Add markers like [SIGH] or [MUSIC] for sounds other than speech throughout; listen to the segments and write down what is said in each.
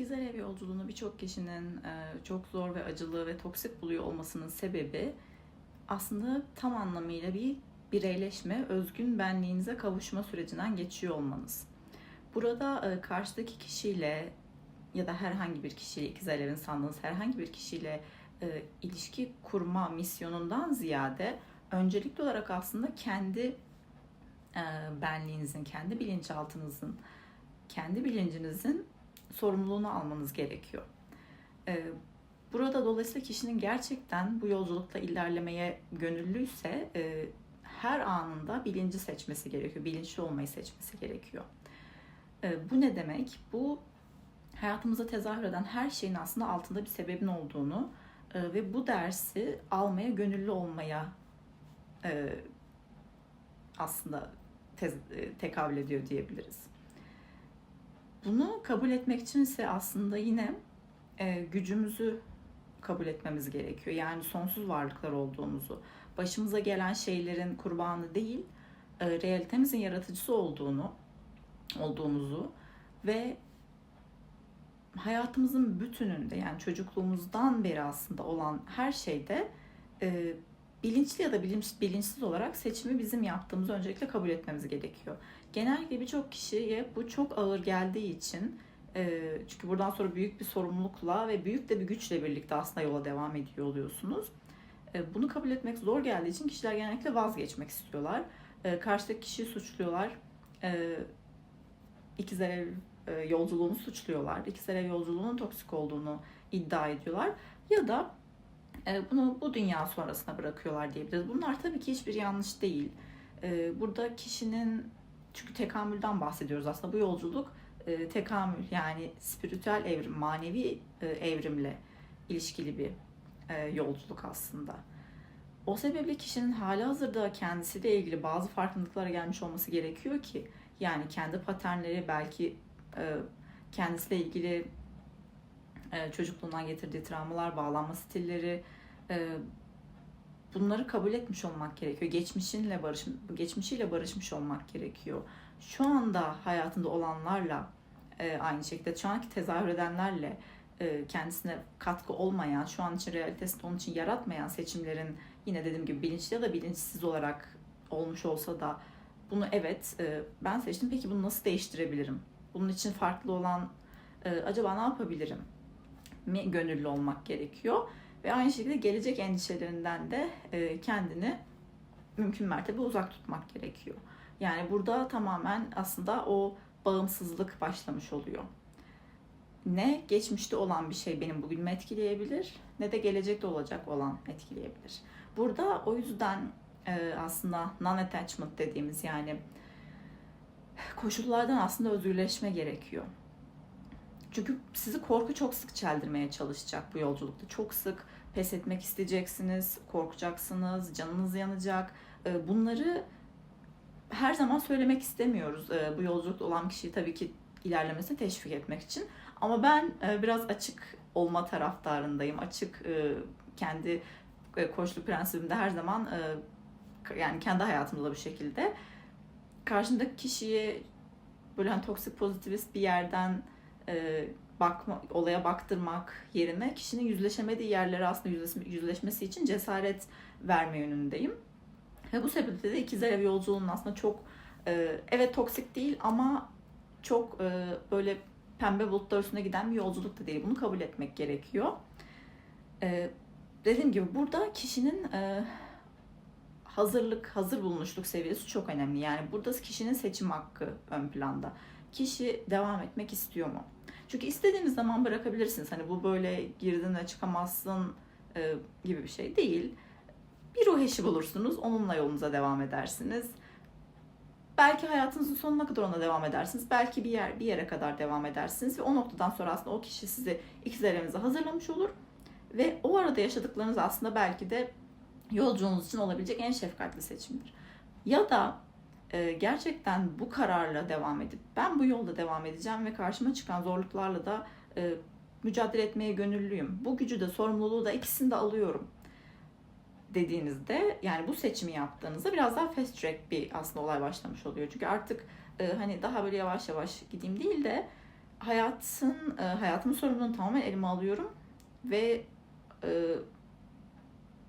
İkizler Ev yolculuğunu birçok kişinin e, çok zor ve acılı ve toksik buluyor olmasının sebebi aslında tam anlamıyla bir bireyleşme, özgün benliğinize kavuşma sürecinden geçiyor olmanız. Burada e, karşıdaki kişiyle ya da herhangi bir kişiyle, ikizler evin sandığınız herhangi bir kişiyle e, ilişki kurma misyonundan ziyade öncelikli olarak aslında kendi benliğinizin, kendi bilinçaltınızın, kendi bilincinizin sorumluluğunu almanız gerekiyor. Ee, Burada dolayısıyla kişinin gerçekten bu yolculukta ilerlemeye gönüllüyse e, her anında bilinci seçmesi gerekiyor, bilinçli olmayı seçmesi gerekiyor. E, Bu ne demek? Bu hayatımıza tezahür eden her şeyin aslında altında bir sebebin olduğunu e, ve bu dersi almaya gönüllü olmaya e, aslında tez- tekabül ediyor diyebiliriz. Bunu kabul etmek için ise aslında yine e, gücümüzü kabul etmemiz gerekiyor. Yani sonsuz varlıklar olduğumuzu, başımıza gelen şeylerin kurbanı değil, e, realitemizin yaratıcısı olduğunu, olduğumuzu ve hayatımızın bütününde yani çocukluğumuzdan beri aslında olan her şeyde e, bilinçli ya da bilinç, bilinçsiz olarak seçimi bizim yaptığımızı öncelikle kabul etmemiz gerekiyor. Genellikle birçok kişiye bu çok ağır geldiği için e, çünkü buradan sonra büyük bir sorumlulukla ve büyük de bir güçle birlikte aslında yola devam ediyor oluyorsunuz. E, bunu kabul etmek zor geldiği için kişiler genellikle vazgeçmek istiyorlar. E, karşıdaki kişiyi suçluyorlar. İkizler ev yolculuğunu suçluyorlar. İkizler ev yolculuğunun toksik olduğunu iddia ediyorlar. Ya da bunu bu dünya sonrasına bırakıyorlar diyebiliriz. Bunlar tabii ki hiçbir yanlış değil. Burada kişinin çünkü tekamülden bahsediyoruz aslında bu yolculuk e, tekamül yani spiritüel evrim, manevi e, evrimle ilişkili bir e, yolculuk aslında. O sebeple kişinin hali hazırda kendisiyle ilgili bazı farkındıklara gelmiş olması gerekiyor ki yani kendi paternleri belki e, kendisiyle ilgili e, çocukluğundan getirdiği travmalar, bağlanma stilleri e, bunları kabul etmiş olmak gerekiyor. Geçmişinle barış geçmişiyle barışmış olmak gerekiyor. Şu anda hayatında olanlarla e, aynı şekilde şu anki tezahür edenlerle e, kendisine katkı olmayan, şu an için realitesini onun için yaratmayan seçimlerin yine dediğim gibi bilinçli ya da bilinçsiz olarak olmuş olsa da bunu evet e, ben seçtim peki bunu nasıl değiştirebilirim? Bunun için farklı olan e, acaba ne yapabilirim? mi gönüllü olmak gerekiyor. Ve aynı şekilde gelecek endişelerinden de e, kendini mümkün mertebe uzak tutmak gerekiyor. Yani burada tamamen aslında o bağımsızlık başlamış oluyor. Ne geçmişte olan bir şey benim bugünümü etkileyebilir ne de gelecekte olacak olan etkileyebilir. Burada o yüzden e, aslında non-attachment dediğimiz yani koşullardan aslında özgürleşme gerekiyor. Çünkü sizi korku çok sık çeldirmeye çalışacak bu yolculukta. Çok sık pes etmek isteyeceksiniz, korkacaksınız, canınız yanacak. Ee, bunları her zaman söylemek istemiyoruz. Ee, bu yolculukta olan kişiyi tabii ki ilerlemesini teşvik etmek için. Ama ben e, biraz açık olma taraftarındayım. Açık e, kendi e, koçluk prensibimde her zaman yani kendi hayatımda da bu şekilde karşımdaki kişiyi böyle hani toksik pozitivist bir yerden e, bakma, olaya baktırmak yerine kişinin yüzleşemediği yerlere aslında yüzleşme, yüzleşmesi için cesaret verme yönündeyim. Ve bu sebeple de ikizler ev yolculuğunun aslında çok e, evet toksik değil ama çok e, böyle pembe bulutlar üstüne giden bir yolculuk da değil. Bunu kabul etmek gerekiyor. E, dediğim gibi burada kişinin e, hazırlık, hazır bulunuşluk seviyesi çok önemli. Yani burada kişinin seçim hakkı ön planda. Kişi devam etmek istiyor mu? Çünkü istediğiniz zaman bırakabilirsiniz. Hani bu böyle girdin ve çıkamazsın e, gibi bir şey değil. Bir ruh eşi bulursunuz, onunla yolunuza devam edersiniz. Belki hayatınızın sonuna kadar ona devam edersiniz. Belki bir yer bir yere kadar devam edersiniz ve o noktadan sonra aslında o kişi sizi ikizlerinize hazırlamış olur ve o arada yaşadıklarınız aslında belki de yolculuğunuz için olabilecek en şefkatli seçimdir. Ya da e, gerçekten bu kararla devam edip ben bu yolda devam edeceğim ve karşıma çıkan zorluklarla da e, mücadele etmeye gönüllüyüm. Bu gücü de sorumluluğu da ikisini de alıyorum dediğinizde yani bu seçimi yaptığınızda biraz daha fast track bir aslında olay başlamış oluyor. Çünkü artık e, hani daha böyle yavaş yavaş gideyim değil de hayatın e, hayatımın sorumluluğunu tamamen elime alıyorum ve e,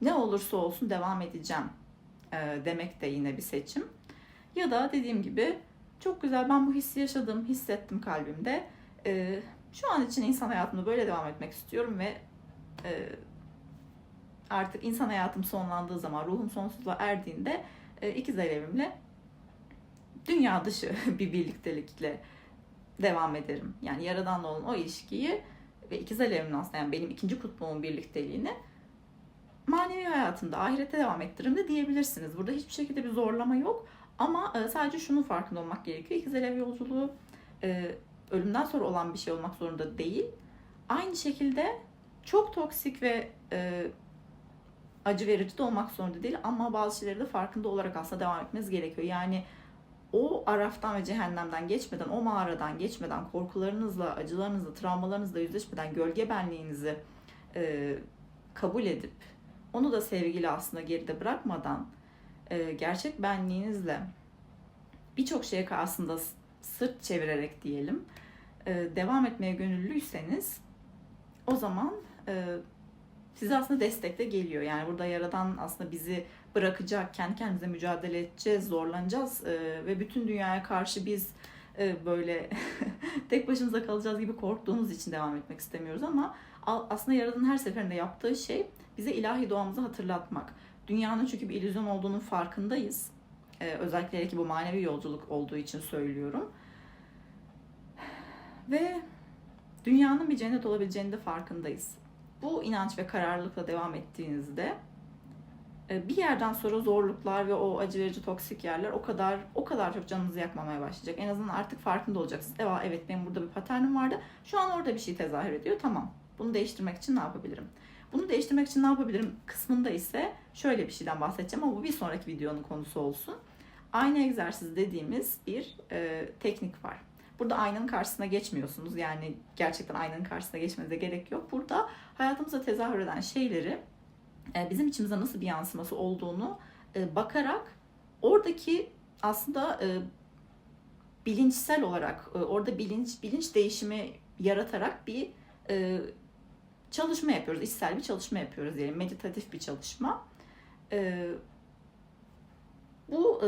ne olursa olsun devam edeceğim e, demek de yine bir seçim. Ya da dediğim gibi çok güzel ben bu hissi yaşadım, hissettim kalbimde. E, şu an için insan hayatımda böyle devam etmek istiyorum ve e, artık insan hayatım sonlandığı zaman, ruhum sonsuzluğa erdiğinde e, ikiz evimle dünya dışı [LAUGHS] bir birliktelikle devam ederim. Yani Yaradan'la olan o ilişkiyi ve ikiz alevimin aslında yani benim ikinci kutbumun birlikteliğini manevi hayatımda ahirete devam ettiririm de diyebilirsiniz. Burada hiçbir şekilde bir zorlama yok. Ama e, sadece şunun farkında olmak gerekiyor. İkiz alev yolculuğu e, ölümden sonra olan bir şey olmak zorunda değil. Aynı şekilde çok toksik ve e, acı verici de olmak zorunda değil ama bazı şeyleri de farkında olarak aslında devam etmeniz gerekiyor. Yani o araftan ve cehennemden geçmeden, o mağaradan geçmeden, korkularınızla, acılarınızla, travmalarınızla yüzleşmeden, gölge benliğinizi kabul edip, onu da sevgili aslında geride bırakmadan, e, gerçek benliğinizle birçok şeye aslında sırt çevirerek diyelim, e, devam etmeye gönüllüyseniz, o zaman e, size aslında destek de geliyor. Yani burada Yaradan aslında bizi bırakacak, kendi kendimize mücadele edeceğiz, zorlanacağız e, ve bütün dünyaya karşı biz e, böyle [LAUGHS] tek başımıza kalacağız gibi korktuğumuz için devam etmek istemiyoruz ama aslında Yaradan'ın her seferinde yaptığı şey bize ilahi doğamızı hatırlatmak. Dünyanın çünkü bir illüzyon olduğunun farkındayız. E, özellikle ki bu manevi yolculuk olduğu için söylüyorum. Ve dünyanın bir cennet olabileceğini de farkındayız. Bu inanç ve kararlılıkla devam ettiğinizde e, bir yerden sonra zorluklar ve o acı verici toksik yerler o kadar o kadar çok canınızı yakmamaya başlayacak. En azından artık farkında olacaksınız. Evet, evet benim burada bir paternim vardı. Şu an orada bir şey tezahür ediyor. Tamam. Bunu değiştirmek için ne yapabilirim? Bunu değiştirmek için ne yapabilirim kısmında ise şöyle bir şeyden bahsedeceğim ama bu bir sonraki videonun konusu olsun. Aynı egzersiz dediğimiz bir e, teknik var. Burada aynanın karşısına geçmiyorsunuz. Yani gerçekten aynanın karşısına geçmenize gerek yok. Burada hayatımıza tezahür eden şeyleri e, bizim içimize nasıl bir yansıması olduğunu e, bakarak oradaki aslında e, bilinçsel olarak orada bilinç bilinç değişimi yaratarak bir çalışma yapıyoruz. içsel bir çalışma yapıyoruz diyelim. Meditatif bir çalışma. Bu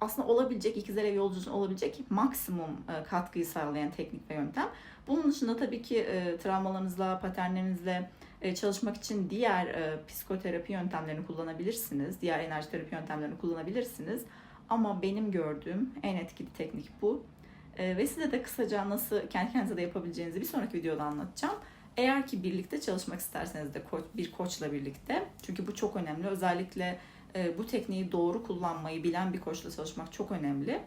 aslında olabilecek, ikizler ev yolculuğuna olabilecek maksimum katkıyı sağlayan teknik ve yöntem. Bunun dışında tabii ki travmalarınızla, paternlerinizle, e, çalışmak için diğer e, psikoterapi yöntemlerini kullanabilirsiniz. Diğer enerji terapi yöntemlerini kullanabilirsiniz. Ama benim gördüğüm en etkili teknik bu. E, ve size de kısaca nasıl kendi kendinize de yapabileceğinizi bir sonraki videoda anlatacağım. Eğer ki birlikte çalışmak isterseniz de bir koçla birlikte. Çünkü bu çok önemli. Özellikle bu tekniği doğru kullanmayı bilen bir koçla çalışmak çok önemli.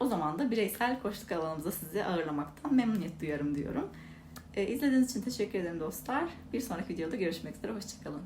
O zaman da bireysel koçluk alanımıza sizi ağırlamaktan memnuniyet duyarım diyorum. E, izlediğiniz için teşekkür ederim dostlar. Bir sonraki videoda görüşmek üzere. Hoşçakalın.